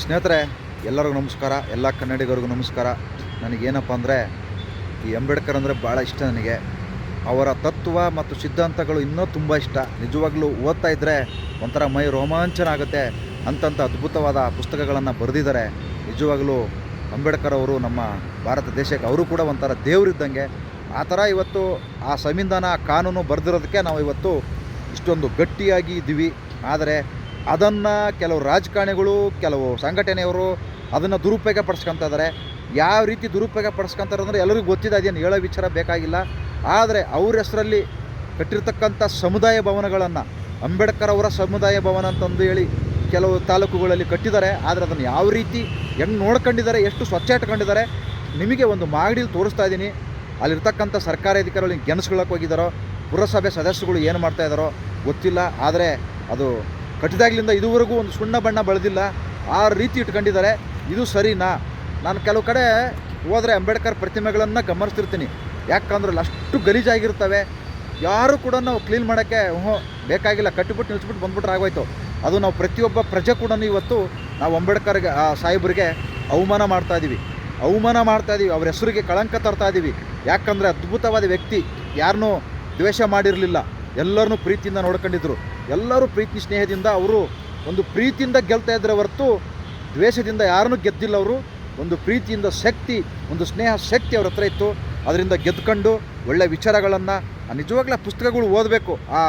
ಸ್ನೇಹಿತರೆ, ಎಲ್ಲರಿಗೂ ನಮಸ್ಕಾರ. ಎಲ್ಲ ಕನ್ನಡಿಗರಿಗೂ ನಮಸ್ಕಾರ. ನನಗೇನಪ್ಪ ಅಂದರೆ, ಈ ಅಂಬೇಡ್ಕರ್ ಅಂದರೆ ಭಾಳ ಇಷ್ಟ ನನಗೆ. ಅವರ ತತ್ವ ಮತ್ತು ಸಿದ್ಧಾಂತಗಳು ಇನ್ನೂ ತುಂಬ ಇಷ್ಟ. ನಿಜವಾಗ್ಲೂ ಓದ್ತಾ ಇದ್ದರೆ ಒಂಥರ ಮೈ ರೋಮಾಂಚನ ಆಗುತ್ತೆ ಅಂತಂಥ ಅದ್ಭುತವಾದ ಪುಸ್ತಕಗಳನ್ನು ಬರೆದಿದ್ದಾರೆ. ನಿಜವಾಗ್ಲೂ ಅಂಬೇಡ್ಕರ್ ಅವರು ನಮ್ಮ ಭಾರತ ದೇಶಕ್ಕೆ ಅವರು ಕೂಡ ಒಂಥರ ದೇವರಿದ್ದಂಗೆ ಆ ಥರ ಇವತ್ತು ಆ ಸಂವಿಧಾನ ಕಾನೂನು ಬರೆದಿರೋದಕ್ಕೆ ನಾವು ಇವತ್ತು ಇಷ್ಟೊಂದು ಗಟ್ಟಿಯಾಗಿ ಇದ್ದೀವಿ. ಆದರೆ ಅದನ್ನು ಕೆಲವು ರಾಜಕಾರಣಿಗಳು, ಕೆಲವು ಸಂಘಟನೆಯವರು ಅದನ್ನು ದುರುಪಯೋಗ ಪಡಿಸ್ಕೊತಾ ಇದ್ದಾರೆ ಯಾವ ರೀತಿ ದುರುಪಯೋಗ ಪಡಿಸ್ಕೊತಾರೆ ಅಂದರೆ ಎಲ್ಲರಿಗೂ ಗೊತ್ತಿದೆ, ಅದೇನು ಹೇಳೋ ವಿಚಾರ ಬೇಕಾಗಿಲ್ಲ. ಆದರೆ ಅವ್ರ ಹೆಸರಲ್ಲಿ ಕಟ್ಟಿರ್ತಕ್ಕಂಥ ಸಮುದಾಯ ಭವನಗಳನ್ನು, ಅಂಬೇಡ್ಕರ್ ಅವರ ಸಮುದಾಯ ಭವನ ಅಂತಂದು ಹೇಳಿ ಕೆಲವು ತಾಲೂಕುಗಳಲ್ಲಿ ಕಟ್ಟಿದ್ದಾರೆ. ಆದರೆ ಅದನ್ನು ಯಾವ ರೀತಿ ಹೆಂಗೆ ನೋಡ್ಕೊಂಡಿದ್ದಾರೆ, ಎಷ್ಟು ಸ್ವಚ್ಛ ಇಟ್ಕೊಂಡಿದ್ದಾರೆ, ನಿಮಗೆ ಒಂದು ಮಾಗಡಿಲಿ ತೋರಿಸ್ತಾ ಇದ್ದೀನಿ. ಅಲ್ಲಿರ್ತಕ್ಕಂಥ ಸರ್ಕಾರಿ ಅಧಿಕಾರಿಗಳು ಗೆಣಸ್ಕೊಳ್ಳೋಕೆ ಹೋಗಿದ್ದಾರೋ ಪುರಸಭೆ ಸದಸ್ಯರುಗಳು ಏನು ಮಾಡ್ತಾ ಇದ್ದಾರೋ ಗೊತ್ತಿಲ್ಲ. ಆದರೆ ಅದು ಕಟ್ಟಿದಾಗಲಿಂದ ಇದುವರೆಗೂ ಒಂದು ಸುಣ್ಣ ಬಣ್ಣ ಬೆಳೆದಿಲ್ಲ. ಆ ರೀತಿ ಇಟ್ಕೊಂಡಿದ್ದಾರೆ. ಇದು ಸರಿನಾ? ನಾನು ಕೆಲವು ಕಡೆ ಹೋದರೆ ಅಂಬೇಡ್ಕರ್ ಪ್ರತಿಮೆಗಳನ್ನು ಗಮನಿಸ್ತಿರ್ತೀನಿ. ಯಾಕಂದ್ರೆ ಅಷ್ಟು ಗಲೀಜಾಗಿರ್ತವೆ. ಯಾರು ಕೂಡ ನಾವು ಕ್ಲೀನ್ ಮಾಡೋಕ್ಕೆ ಹ್ಞೂ ಬೇಕಾಗಿಲ್ಲ. ಕಟ್ಟಿಬಿಟ್ಟು ನಿಲ್ಸ್ಬಿಟ್ಟು ಬಂದ್ಬಿಟ್ರೆ ಆಗೋಯ್ತು. ಅದು ನಾವು ಪ್ರತಿಯೊಬ್ಬ ಪ್ರಜೆ ಕೂಡ ಇವತ್ತು ನಾವು ಅಂಬೇಡ್ಕರ್ಗೆ, ಆ, ಸಾಹೇಬ್ರಿಗೆ ಅವಮಾನ ಮಾಡ್ತಾ ಇದ್ದೀವಿ ಅವಮಾನ ಮಾಡ್ತಾ ಇದ್ದೀವಿ ಅವ್ರ ಹೆಸರಿಗೆ ಕಳಂಕ ತರ್ತಾ ಇದ್ದೀವಿ ಯಾಕಂದರೆ ಅದ್ಭುತವಾದ ವ್ಯಕ್ತಿ. ಯಾರನ್ನೂ ದ್ವೇಷ ಮಾಡಿರಲಿಲ್ಲ. ಎಲ್ಲರನ್ನೂ ಪ್ರೀತಿಯಿಂದ ನೋಡ್ಕೊಂಡಿದ್ರು. ಎಲ್ಲರೂ ಪ್ರೀತಿ ಸ್ನೇಹದಿಂದ ಅವರು ಒಂದು ಪ್ರೀತಿಯಿಂದ ಗೆಲ್ತಾ ಇದ್ರೆ ಹೊರತು ದ್ವೇಷದಿಂದ ಯಾರನ್ನು ಗೆದ್ದಿಲ್ಲ ಅವರು. ಒಂದು ಪ್ರೀತಿಯಿಂದ ಶಕ್ತಿ, ಒಂದು ಸ್ನೇಹ ಶಕ್ತಿ ಅವ್ರ ಹತ್ರ ಇತ್ತು. ಅದರಿಂದ ಗೆದ್ಕೊಂಡು ಒಳ್ಳೆ ವಿಚಾರಗಳನ್ನು ನಿಜವಾಗ್ಲೂ ಪುಸ್ತಕಗಳು ಓದಬೇಕು. ಆ,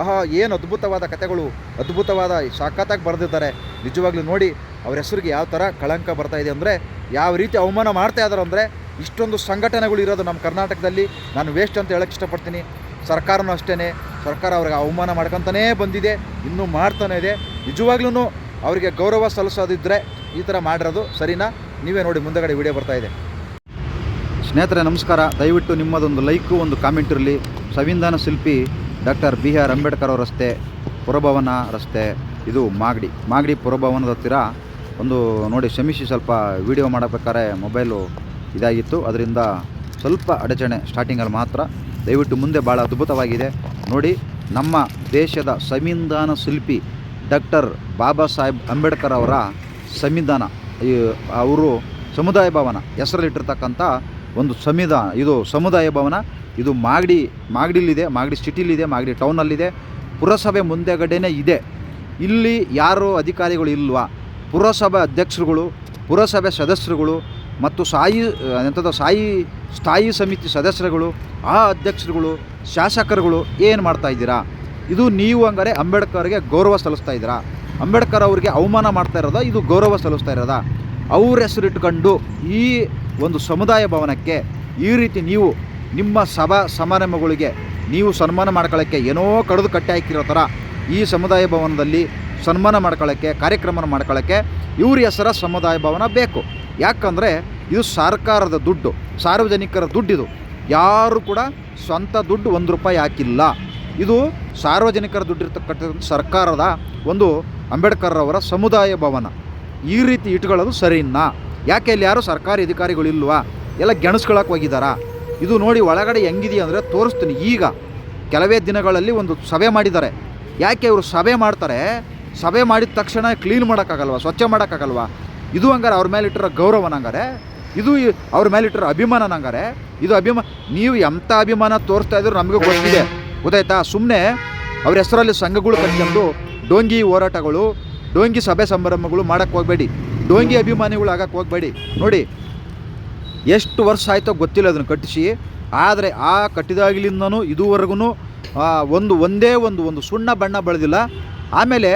ಆಹಾ, ಏನು ಅದ್ಭುತವಾದ ಕಥೆಗಳು, ಅದ್ಭುತವಾದ ಸಾಕತ್ತಾಗಿ ಬರೆದಿದ್ದಾರೆ. ನಿಜವಾಗ್ಲೂ ನೋಡಿ, ಅವ್ರ ಹೆಸರಿಗೆ ಯಾವ ಥರ ಕಳಂಕ ಬರ್ತಾ ಇದೆ ಅಂದರೆ, ಯಾವ ರೀತಿ ಅವಮಾನ ಮಾಡ್ತಾ ಇದ್ದಾರೆ ಅಂದರೆ, ಇಷ್ಟೊಂದು ಸಂಘಟನೆಗಳು ಇರೋದು ನಮ್ಮ ಕರ್ನಾಟಕದಲ್ಲಿ. ನಾನು ವೇಸ್ಟ್ ಅಂತ ಹೇಳಕ್ಕೆ ಇಷ್ಟಪಡ್ತೀನಿ. ಸರ್ಕಾರನೂ ಅಷ್ಟೇ ಸರ್ಕಾರ ಅವ್ರಿಗೆ ಅವಮಾನ ಮಾಡ್ಕೊತಾನೇ ಬಂದಿದೆ, ಇನ್ನೂ ಮಾಡ್ತಾನೆ ಇದೆ. ನಿಜವಾಗ್ಲೂ ಅವರಿಗೆ ಗೌರವ ಸಲ್ಲಿಸೋದಿದ್ದರೆ ಈ ಥರ ಮಾಡಿರೋದು ಸರಿನಾ? ನೀವೇ ನೋಡಿ ಮುಂದಗಡೆ ವಿಡಿಯೋ ಬರ್ತಾ ಇದೆ. ಸ್ನೇಹಿತರೆ, ನಮಸ್ಕಾರ. ದಯವಿಟ್ಟು ನಿಮ್ಮದೊಂದು ಲೈಕು, ಒಂದು ಕಾಮೆಂಟ್ ಇರಲಿ. ಸಂವಿಧಾನ ಶಿಲ್ಪಿ ಡಾಕ್ಟರ್ ಬಿ ಆರ್ ಅಂಬೇಡ್ಕರ್ ಅವ್ರ ರಸ್ತೆ, ಪುರಭವನ ರಸ್ತೆ, ಇದು ಮಾಗಡಿ. ಮಾಗಡಿ ಪುರಭವನದ ಹತ್ತಿರ ಒಂದು ನೋಡಿ ಶ್ರಮಿಸಿ ಸ್ವಲ್ಪ ವಿಡಿಯೋ ಮಾಡಬೇಕಾದ್ರೆ ಮೊಬೈಲು ಇದಾಗಿತ್ತು. ಅದರಿಂದ ಸ್ವಲ್ಪ ಅಡಚಣೆ, ಸ್ಟಾರ್ಟಿಂಗಲ್ಲಿ ಮಾತ್ರ ದಯವಿಟ್ಟು ಮುಂದೆ ಭಾಳ ಅದ್ಭುತವಾಗಿದೆ. ನೋಡಿ, ನಮ್ಮ ದೇಶದ ಸಂವಿಧಾನ ಶಿಲ್ಪಿ ಡಾಕ್ಟರ್ ಬಾಬಾ ಸಾಹೇಬ್ ಅಂಬೇಡ್ಕರ್ ಅವರ ಸಂವಿಧಾನ. ಅವರು ಸಮುದಾಯ ಭವನ ಹೆಸರಲ್ಲಿಟ್ಟಿರ್ತಕ್ಕಂಥ ಒಂದು ಸಂವಿಧಾನ. ಇದು ಸಮುದಾಯ ಭವನ. ಇದು ಮಾಗಡಿ, ಮಾಗಡಿಲಿದೆ, ಮಾಗಡಿ ಸಿಟಿಲಿದೆ, ಮಾಗಡಿ ಟೌನಲ್ಲಿದೆ. ಪುರಸಭೆ ಮುಂದೆಗಡೆನೇ ಇದೆ. ಇಲ್ಲಿ ಯಾರು ಅಧಿಕಾರಿಗಳು ಇಲ್ವಾ? ಪುರಸಭೆ ಅಧ್ಯಕ್ಷರುಗಳು, ಪುರಸಭೆ ಸದಸ್ಯರುಗಳು ಮತ್ತು ಸಾಯಿ, ಎಂಥದ್ದು ಸಾಯಿ, ಸ್ಥಾಯಿ ಸಮಿತಿ ಸದಸ್ಯರುಗಳು, ಆ ಅಧ್ಯಕ್ಷರುಗಳು, ಶಾಸಕರುಗಳು ಏನು ಮಾಡ್ತಾ ಇದ್ದೀರಾ? ಇದು ನೀವು ಹಂಗಾರೆ ಅಂಬೇಡ್ಕರ್ಗೆ ಗೌರವ ಸಲ್ಲಿಸ್ತಾ ಇದ್ದೀರಾ? ಅಂಬೇಡ್ಕರ್ ಅವರಿಗೆ ಅವಮಾನ ಮಾಡ್ತಾ ಇರೋದಾ? ಇದು ಗೌರವ ಸಲ್ಲಿಸ್ತಾ ಇರೋದಾ? ಅವ್ರ ಹೆಸರಿಟ್ಕೊಂಡು ಈ ಒಂದು ಸಮುದಾಯ ಭವನಕ್ಕೆ ಈ ರೀತಿ ನೀವು ನಿಮ್ಮ ಸಭಾ ಸಮಾರಂಭಗಳಿಗೆ ನೀವು ಸನ್ಮಾನ ಮಾಡ್ಕೊಳ್ಳೋಕ್ಕೆ ಏನೋ ಕಡಿದು ಕಟ್ಟಿ ಹಾಕಿರೋ ಥರ ಈ ಸಮುದಾಯ ಭವನದಲ್ಲಿ ಸನ್ಮಾನ ಮಾಡ್ಕೊಳ್ಳೋಕ್ಕೆ ಕಾರ್ಯಕ್ರಮ ಮಾಡ್ಕೊಳ್ಳೋಕ್ಕೆ ಇವ್ರ ಹೆಸರ ಸಮುದಾಯ ಭವನ ಬೇಕು. ಯಾಕಂದರೆ ಇದು ಸರ್ಕಾರದ ದುಡ್ಡು, ಸಾರ್ವಜನಿಕರ ದುಡ್ಡಿದು. ಯಾರು ಕೂಡ ಸ್ವಂತ ದುಡ್ಡು ಒಂದು ರೂಪಾಯಿ ಹಾಕಿಲ್ಲ. ಇದು ಸಾರ್ವಜನಿಕರ ದುಡ್ಡಿರ್ತಕ್ಕಂಥ ಸರ್ಕಾರದ ಒಂದು ಅಂಬೇಡ್ಕರ್ ಅವರ ಸಮುದಾಯ ಭವನ. ಈ ರೀತಿ ಇಟ್ಕೊಳ್ಳೋದು ಸರಿನಾ? ಯಾಕೆ ಇಲ್ಲಿ ಯಾರು ಸರ್ಕಾರಿ ಅಧಿಕಾರಿಗಳು ಇಲ್ವಾ? ಎಲ್ಲ ಗೆಣಸ್ಕೊಳಕ್ಕೆ ಹೋಗಿದ್ದಾರಾ ಇದು ನೋಡಿ ಒಳಗಡೆ ಹೆಂಗಿದೆಯಾ ಅಂದರೆ ತೋರಿಸ್ತೀನಿ ಈಗ. ಕೆಲವೇ ದಿನಗಳಲ್ಲಿ ಒಂದು ಸಭೆ ಮಾಡಿದ್ದಾರೆ. ಯಾಕೆ ಇವರು ಸಭೆ ಮಾಡ್ತಾರೆ? ಸಭೆ ಮಾಡಿದ ತಕ್ಷಣ ಕ್ಲೀನ್ ಮಾಡೋಕ್ಕಾಗಲ್ವ? ಸ್ವಚ್ಛ ಮಾಡೋಕ್ಕಾಗಲ್ವಾ? ಇದು ಹಂಗಾರೆ ಅವ್ರ ಮೇಲೆ ಇಟ್ಟಿರೋ ಗೌರವ ನಂಗಾರೆ ಇದು ಅವ್ರ ಮೇಲೆ ಇಟ್ಟಿರೋ ಅಭಿಮಾನ ನಂಗಾರೆ ಇದು ಅಭಿಮಾನ ನೀವು ಎಂಥ ಅಭಿಮಾನ ತೋರಿಸ್ತಾ ಇದ್ರು ನಮಗೆ ಗೊತ್ತಿದೆ. ಗೊತ್ತಾಯ್ತಾ? ಸುಮ್ಮನೆ ಅವ್ರ ಹೆಸರಲ್ಲಿ ಸಂಘಗಳು ಕಟ್ಕೊಂಡು ಡೋಂಗಿ ಹೋರಾಟಗಳು, ಡೋಂಗಿ ಸಭೆ ಸಂಭ್ರಮಗಳು ಮಾಡೋಕ್ಕೆ ಹೋಗಬೇಡಿ. ಡೋಂಗಿ ಅಭಿಮಾನಿಗಳು ಆಗಕ್ಕೆ ಹೋಗಬೇಡಿ. ನೋಡಿ, ಎಷ್ಟು ವರ್ಷ ಆಯಿತೋ ಗೊತ್ತಿಲ್ಲ ಅದನ್ನು ಕಟ್ಟಿಸಿ. ಆದರೆ ಆ ಕಟ್ಟಿದಾಗಲಿಂದನೂ ಇದುವರೆಗೂ ಒಂದು ಒಂದೇ ಒಂದು ಒಂದು ಸುಣ್ಣ ಬಣ್ಣ ಬೆಳೆದಿಲ್ಲ. ಆಮೇಲೆ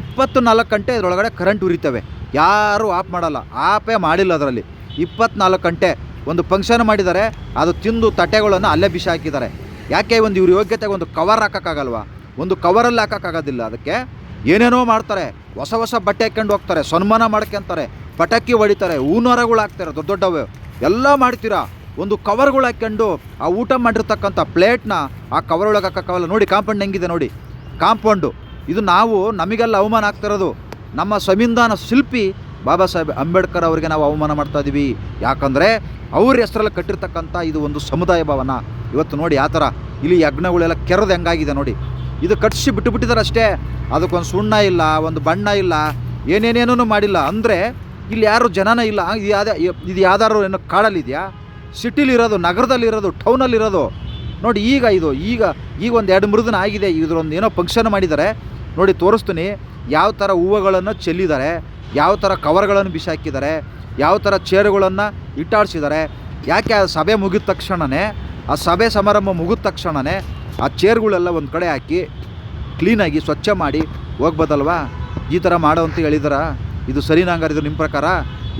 ಇಪ್ಪತ್ತು ನಾಲ್ಕು ಗಂಟೆ ಇದರೊಳಗಡೆ ಕರೆಂಟ್ ಉರಿತವೆ. ಯಾರೂ ಆಪ್ ಮಾಡಲ್ಲ. ಆಪೇ ಮಾಡಿಲ್ಲ ಅದರಲ್ಲಿ. ಇಪ್ಪತ್ನಾಲ್ಕು ಗಂಟೆ ಒಂದು ಫಂಕ್ಷನ್ ಮಾಡಿದ್ದಾರೆ. ಅದು ತಿಂದು ತಟ್ಟೆಗಳನ್ನು ಅಲ್ಲೇ ಬಿಸಿ ಹಾಕಿದ್ದಾರೆ. ಯಾಕೆ ಒಂದು ಇವ್ರ ಯೋಗ್ಯತೆಗೆ ಒಂದು ಕವರ್ ಹಾಕೋಕ್ಕಾಗಲ್ವಾ? ಒಂದು ಕವರಲ್ಲಿ ಹಾಕೋಕ್ಕಾಗೋದಿಲ್ಲ ಅದಕ್ಕೆ. ಏನೇನೋ ಮಾಡ್ತಾರೆ. ಹೊಸ ಹೊಸ ಬಟ್ಟೆ ಹಾಕ್ಕೊಂಡು ಹೋಗ್ತಾರೆ. ಸನ್ಮಾನ ಮಾಡ್ಕೊಂತಾರೆ ಪಟಾಕಿ ಹೊಡಿತಾರೆ. ಹೂನರಗಳು ಹಾಕ್ತಾರೆ. ದೊಡ್ಡ ದೊಡ್ಡವೇ. ಎಲ್ಲ ಮಾಡ್ತೀರಾ? ಒಂದು ಕವರ್ಗಳು ಹಾಕ್ಕೊಂಡು ಆ ಊಟ ಮಾಡಿರ್ತಕ್ಕಂಥ ಪ್ಲೇಟ್ನ ಆ ಕವರ್ ಒಳಗೆ ಹಾಕೋಕ್ಕಾಗಲ್ಲ. ನೋಡಿ ಕಾಂಪೌಂಡ್ ಹೆಂಗಿದೆ ನೋಡಿ. ಕಾಂಪೌಂಡು ಇದು ನಾವು ನಮಗೆಲ್ಲ ಅವಮಾನ ಆಗ್ತಿರೋದು ನಮ್ಮ ಸಂವಿಧಾನ ಶಿಲ್ಪಿ ಬಾಬಾ ಸಾಹೇಬ್ ಅಂಬೇಡ್ಕರ್ ಅವರಿಗೆ ನಾವು ಅವಮಾನ ಮಾಡ್ತಾ ಇದ್ದೀವಿ ಯಾಕಂದರೆ ಅವ್ರ ಹೆಸರಲ್ಲಿ ಕಟ್ಟಿರ್ತಕ್ಕಂಥ ಇದು ಒಂದು ಸಮುದಾಯ ಭವನ. ಇವತ್ತು ನೋಡಿ ಆ ಥರ ಇಲ್ಲಿ ಯಜ್ಞಗಳೆಲ್ಲ ಕೆರೆದು ಹೆಂಗಾಗಿದೆ ನೋಡಿ. ಇದು ಕಟ್ಟಿಸಿ ಬಿಟ್ಟು ಬಿಟ್ಟಿದ್ದಾರೆ ಅಷ್ಟೇ. ಅದಕ್ಕೊಂದು ಸುಣ್ಣ ಇಲ್ಲ, ಒಂದು ಬಣ್ಣ ಇಲ್ಲ ಏನೇನೇನೂ ಮಾಡಿಲ್ಲ. ಅಂದರೆ ಇಲ್ಲಿ ಯಾರು ಜನನೇ ಇಲ್ಲ. ಇದು ಯಾವ್ದು, ಇದು ಯಾವ್ದಾದ್ರು ಏನೋ ಕಾಡಲ್ಲಿದೆಯಾ? ಸಿಟಿಲಿರೋದು, ನಗರದಲ್ಲಿರೋದು, ಟೌನಲ್ಲಿರೋದು. ನೋಡಿ ಈಗ ಇದು, ಈಗ ಈಗ ಒಂದು ಎರಡು ಮೃದನ ಆಗಿದೆ. ಇದ್ರೊಂದು ಏನೋ ಫಂಕ್ಷನ್ ಮಾಡಿದ್ದಾರೆ. ನೋಡಿ ತೋರಿಸ್ತೀನಿ. ಯಾವ ಥರ ಹೂವುಗಳನ್ನು ಚೆಲ್ಲಿದ್ದಾರೆ, ಯಾವ ಥರ ಕವರ್ಗಳನ್ನು ಬಿಸಾಕಿದ್ದಾರೆ, ಯಾವ ಥರ ಚೇರುಗಳನ್ನು ಇಟ್ಟಾಡ್ಸಿದ್ದಾರೆ, ಯಾಕೆ ಆ ಸಭೆ ಮುಗಿದ ತಕ್ಷಣವೇ ಆ ಸಭೆ ಸಮಾರಂಭ ಮುಗಿದ ತಕ್ಷಣವೇ ಆ ಚೇರ್ಗಳೆಲ್ಲ ಒಂದು ಕಡೆ ಹಾಕಿ ಕ್ಲೀನಾಗಿ ಸ್ವಚ್ಛ ಮಾಡಿ ಹೋಗ್ಬೋದಲ್ವಾ? ಈ ಥರ ಮಾಡೋ ಅಂತ ಹೇಳಿದಾರ? ಇದು ಸರಿ ನಂಗಾರ, ಇದು ನಿಮ್ಮ ಪ್ರಕಾರ?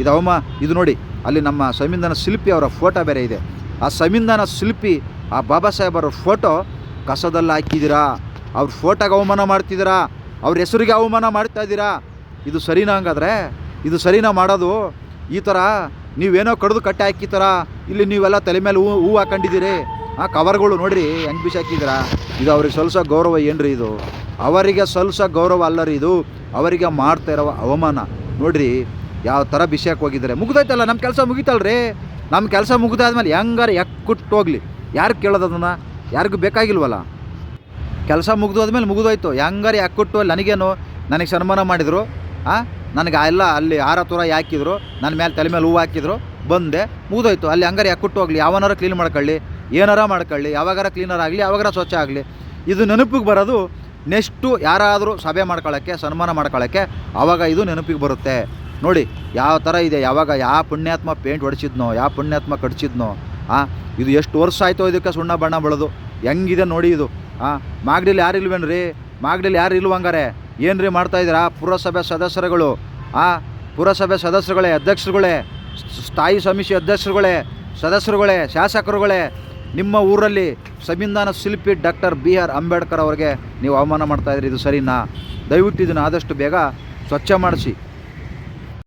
ಇದು ಅವಮ, ಇದು ನೋಡಿ, ಅಲ್ಲಿ ನಮ್ಮ ಸಂವಿಧಾನ ಶಿಲ್ಪಿ ಅವರ ಫೋಟೋ ಬೇರೆ ಇದೆ. ಆ ಸಂವಿಧಾನ ಶಿಲ್ಪಿ, ಆ ಬಾಬಾ ಸಾಹೇಬರ ಫೋಟೋ ಕಸದಲ್ಲಿ ಹಾಕಿದ್ದೀರಾ ಅವ್ರ ಫೋಟೋಗೆ ಅವಮಾನ ಮಾಡ್ತಿದ್ದೀರಾ ಅವ್ರ ಹೆಸರಿಗೆ ಅವಮಾನ ಮಾಡ್ತಾ ಇದ್ದೀರಾ? ಇದು ಸರಿನಾ ಹಂಗಾದ್ರೆ? ಇದು ಸರಿನಾ ಮಾಡೋದು? ಈ ಥರ ನೀವೇನೋ ಕಡ್ದು ಕಟ್ಟೆ ಹಾಕಿತ್ತಾರ ಇಲ್ಲಿ ನೀವೆಲ್ಲ ತಲೆ ಮೇಲೆ ಹೂ ಹೂ ಹಾಕೊಂಡಿದ್ದೀರಿ. ಆ ಕವರ್ಗಳು ನೋಡಿರಿ, ಹೆಂಗೆ ಬಿಸಾಕಿದ್ದೀರಾ? ಇದು ಅವ್ರಿಗೆ ಸಲ್ಸೋ ಗೌರವ ಏನ್ರಿ ಇದು? ಅವರಿಗೆ ಸಲ್ಸೋ ಗೌರವ ಅಲ್ಲ ರೀ ಇದು. ಅವರಿಗೆ ಮಾಡ್ತಾ ಇರೋ ಅವಮಾನ. ನೋಡಿರಿ, ಯಾವ ಥರ ಬಿಸಾಕಿ ಹೋಗಿದ್ದಾರೆ. ಮುಗ್ದೈತಲ್ಲ ನಮ್ಮ ಕೆಲಸ ಮುಗಿತಲ್ರಿ? ನಮ್ಮ ಕೆಲಸ ಮುಗಿದಾದ್ಮೇಲೆ ಹೆಂಗಾರ ಎಕ್ಕುಟ್ಟು ಹೋಗ್ಲಿ. ಯಾರು ಕೇಳೋದು ಅದನ್ನು? ಯಾರಿಗೂ ಬೇಕಾಗಿಲ್ವಲ್ಲ? ಕೆಲಸ ಮುಗಿದೋದ್ಮೇಲೆ ಮುಗಿದೋಯ್ತು. ಹೆಂಗಾರು ಯಾಕೆ ಕೊಟ್ಟು ಅಲ್ಲಿ ನನಗೇನು ನನಗೆ ಸನ್ಮಾನ ಮಾಡಿದರು? ಹಾಂ ನನಗೆ ಎಲ್ಲ ಅಲ್ಲಿ ಆರ ತುರ ಹಾಕಿದ್ರು ನನ್ನ ಮೇಲೆ ತಲೆ ಮೇಲೆ ಹೂವು ಹಾಕಿದ್ರು? ಬಂದೆ. ಮುಗಿದೋಯ್ತು. ಅಲ್ಲಿ ಹಂಗಾರೆ ಕೊಟ್ಟು ಹೋಗಲಿ? ಯಾವನಾರ ಕ್ಲೀನ್ ಮಾಡ್ಕೊಳ್ಳಿ. ಏನಾರ ಮಾಡ್ಕೊಳ್ಳಿ. ಯಾವಾಗಾರ ಕ್ಲೀನರ್ ಆಗಲಿ, ಯಾವಾಗಾರ ಸ್ವಚ್ಛ ಆಗಲಿ. ಇದು ನೆನಪಿಗೆ ಬರೋದು ನೆಕ್ಸ್ಟು ಯಾರಾದರೂ ಸಭೆ ಮಾಡ್ಕೊಳ್ಳೋಕ್ಕೆ ಸನ್ಮಾನ ಮಾಡ್ಕೊಳ್ಳೋಕ್ಕೆ ಆವಾಗ ಇದು ನೆನಪಿಗೆ ಬರುತ್ತೆ. ನೋಡಿ, ಯಾವ ಥರ ಇದೆ? ಯಾವಾಗ ಯಾವ ಪುಣ್ಯಾತ್ಮ ಪೇಂಟ್ ಹೊಡಿಸಿದ್ನೋ ಯಾವ ಪುಣ್ಯಾತ್ಮ ಕಡಿಸಿದ್ನೋ ಹಾಂ ಇದು ಎಷ್ಟು ವರ್ಷ ಆಯಿತೋ ಇದಕ್ಕೆ ಸುಣ್ಣ ಬಣ್ಣ ಬಳದು. ಹೆಂಗಿದೆ ನೋಡಿ ಇದು. ಆ ಮಾಗಡಿಲಿ ಯಾರು ಇಲ್ವೇನ್ರಿ? ಮಾಗಡಿಲಿ ಯಾರು ಇಲ್ವಂಗಾರೆ ಏನು ರೀ ಮಾಡ್ತಾಯಿದ್ದೀರಾ ಪುರಸಭೆ ಸದಸ್ಯರುಗಳು. ಆ ಪುರಸಭೆ ಸದಸ್ಯರುಗಳೇ, ಅಧ್ಯಕ್ಷರುಗಳೇ ಸ್ಥಾಯಿ ಸಮಿತಿ ಅಧ್ಯಕ್ಷರುಗಳೇ, ಸದಸ್ಯರುಗಳೇ, ಶಾಸಕರುಗಳೇ, ನಿಮ್ಮ ಊರಲ್ಲಿ ಸಂವಿಧಾನ ಶಿಲ್ಪಿ ಡಾಕ್ಟರ್ ಬಿ ಆರ್ ಅಂಬೇಡ್ಕರ್ ಅವರಿಗೆ ನೀವು ಅವಮಾನ ಮಾಡ್ತಾಯಿದ್ರಿ ಇದು ಸರಿನಾ? ದಯವಿಟ್ಟು ಇದನ್ನು ಆದಷ್ಟು ಬೇಗ ಸ್ವಚ್ಛ ಮಾಡಿಸಿ.